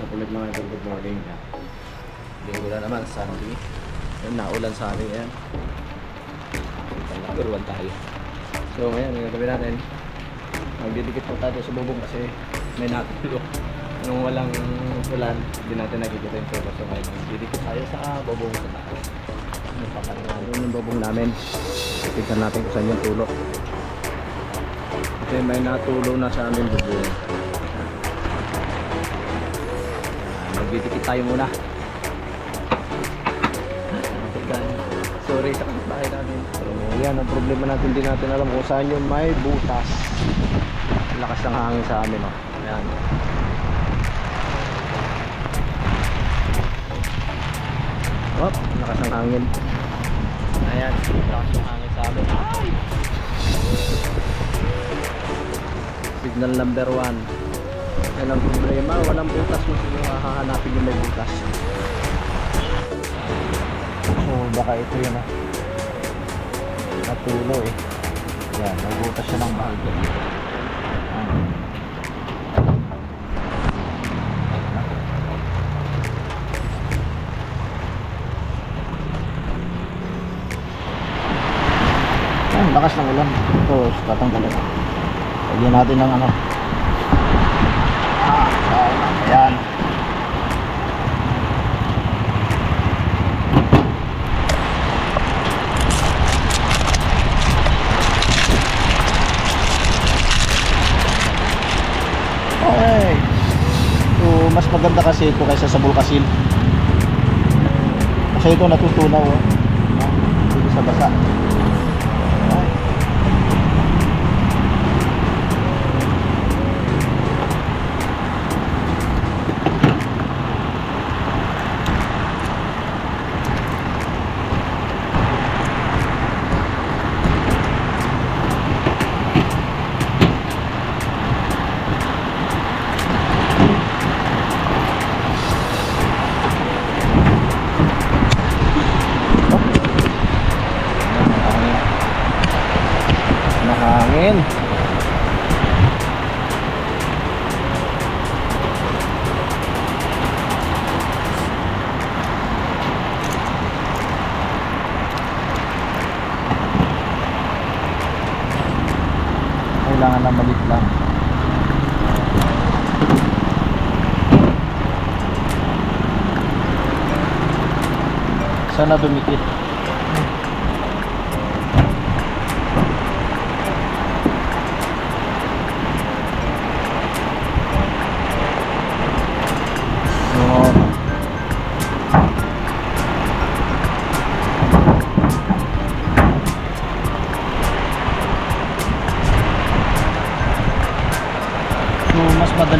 Sa ulit mga idol, good morning. Linggo na naman, Sunday. Yan, naulan sa amin yan. One tayo. So ngayon, ang gagawin natin, magdidikit po tayo sa bubong kasi may natulo. Nung walang ulan, hindi natin nakikita yung tulo. So ngayon, magdidikit tayo sa bubong sa taas. Napakalaan yun yung bubong namin. Tignan natin kung saan yung tulo. Kasi may natulo na sa amin bubong. Magdidikit tayo muna. Sorry sa kapitbahay namin. Pero yan ang problema natin. Hindi natin alam kung saan yung may butas. Lakas ng hangin sa amin. Oh. Ayan. Oh, lakas ng hangin. Ayan, lakas ng hangin sa amin. Ay! Signal number 1 walang problema. Walang butas mas hahanapin yung may butas? So baka ito yun ah. Natulo eh. Yan nagutas siya ng bahag lakas ng ulan. Ito tatanggalin. Lagyan natin ng ano Ayan. Okay. So, mas maganda kasi ito kaysa sa bulkasil. Kasi ito natutunaw. Oh. Hindi sa basa. Okay. Mahangin. Kailangan na malit lang. Sana dumikit.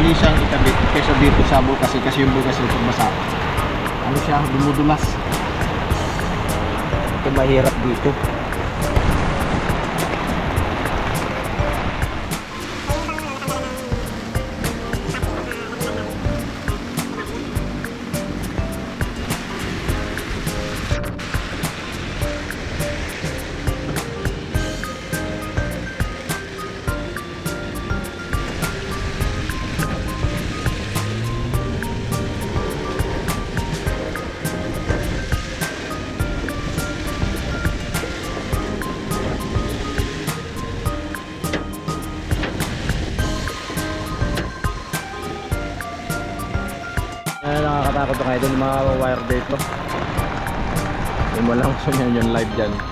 Madali siyang ikabit kaysa dito sa bukas eh, kasi yung bukas ito basa. Ano siya, dumudulas. Ito mahirap dito. Kayo dun yung mga wire dito. Yung walang gusto niyan yung live dyan.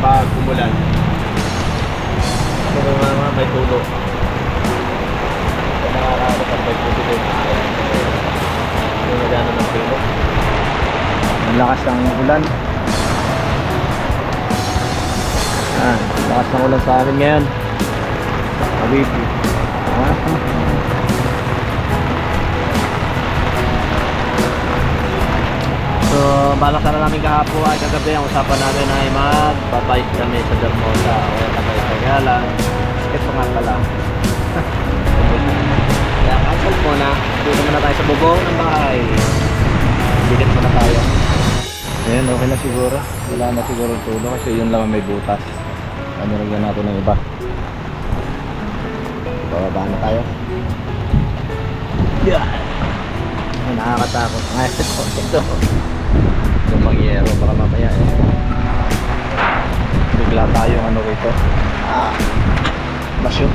pag umulan. Pero mga mga may tulo. Kaya nakakaabot ang bike ko dito. Yung nagano ng tulo. Ang lakas ng ulan. Ah, lakas ng ulan sa amin ngayon. Habibi. Ah, So, balak sana namin kahapon ay kagabi ang usapan namin ay magbabike kami sa Dermota o sa Tagalan. Ito nga pala. Kaya cancel muna. Dito muna tayo sa bubong ng bahay. Bilit muna tayo. Ayan, okay na siguro. Wala na siguro ang tulo kasi yun lang ang may butas. Ano rin natin ng iba. Bababa na tayo. Yeah. Nakakatakot. Ngayon, ito. Yung mangyero, baka mamaya eh. Bigla tayong ano rito. Ah, basyo.